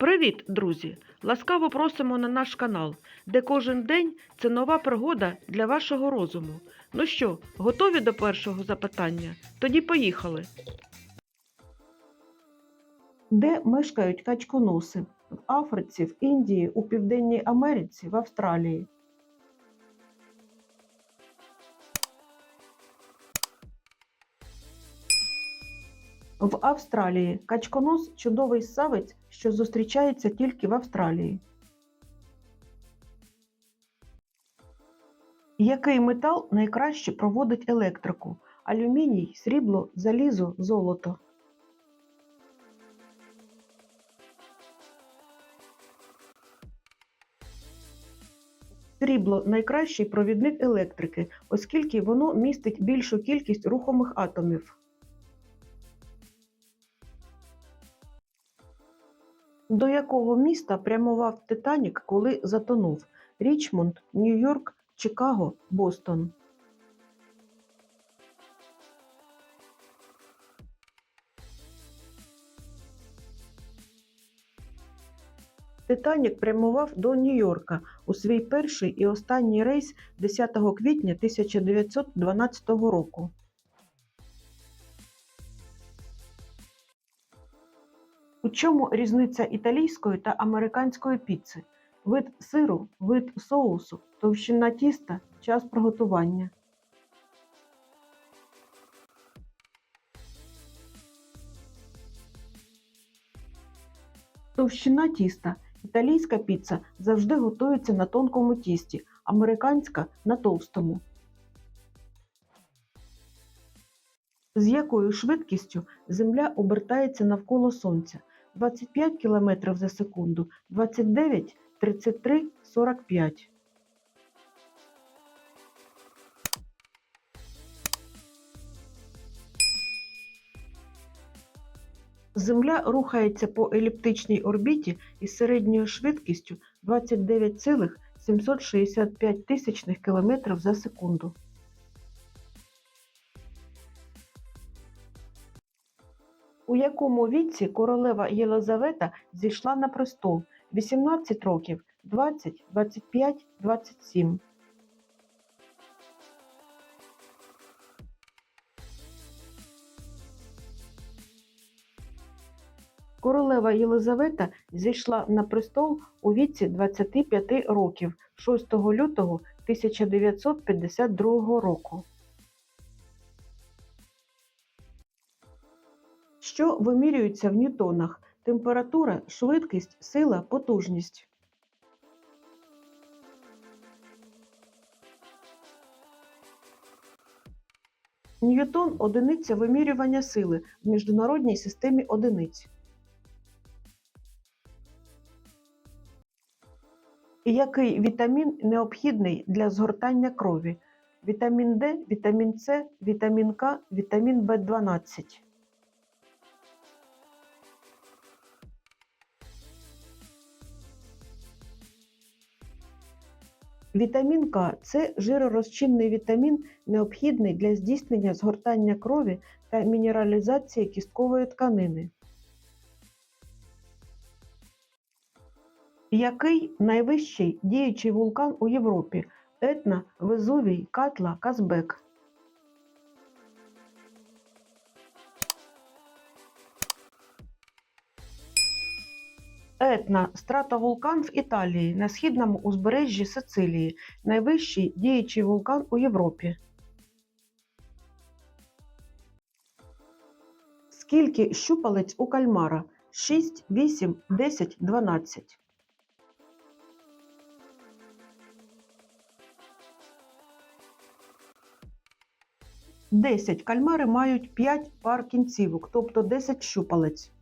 Привіт, друзі! Ласкаво просимо на наш канал, де кожен день це нова пригода для вашого розуму. Ну що, готові до першого запитання? Тоді поїхали. Де мешкають качконоси? В Африці, в Індії, у Південній Америці, в Австралії. В Австралії качконос чудовий савець, що зустрічається тільки в Австралії. Який метал найкраще проводить електрику? Алюміній, срібло, залізо, золото. Срібло найкращий провідник електрики, оскільки воно містить більшу кількість рухомих атомів. До якого міста прямував Титанік, коли затонув? Річмонд, Нью-Йорк, Чикаго, Бостон. Титанік прямував до Нью-Йорка у свій перший і останній рейс 10 квітня 1912 року. У чому різниця італійської та американської піци? Вид сиру, вид соусу, товщина тіста, час приготування. Товщина тіста. Італійська піца завжди готується на тонкому тісті, американська на товстому. З якою швидкістю Земля обертається навколо Сонця? 25 км за секунду, 29, 33, 45. Земля рухається по еліптичній орбіті із середньою швидкістю 29,765 тисячних км за секунду. У якому віці королева Єлизавета зійшла на престол? 18 років, 20, 25, 27. Королева Єлизавета зійшла на престол у віці 25 років 6 лютого 1952 року. Що вимірюється в ньютонах? Температура, швидкість, сила, потужність. Ньютон – одиниця вимірювання сили в міжнародній системі одиниць. Який вітамін необхідний для згортання крові? Вітамін Д, вітамін С, вітамін К, вітамін В12. Вітамін К це жиророзчинний вітамін, необхідний для здійснення згортання крові та мінералізації кісткової тканини. Який найвищий діючий вулкан у Європі? Етна, Везувій, Катла, Казбек. Етна стратовулкан в Італії на східному узбережжі Сицилії. Найвищий діючий вулкан у Європі. Скільки щупалець у кальмара? 6, 8, 10, 12. Десять кальмари мають 5 пар кінцівок, тобто 10 щупалець.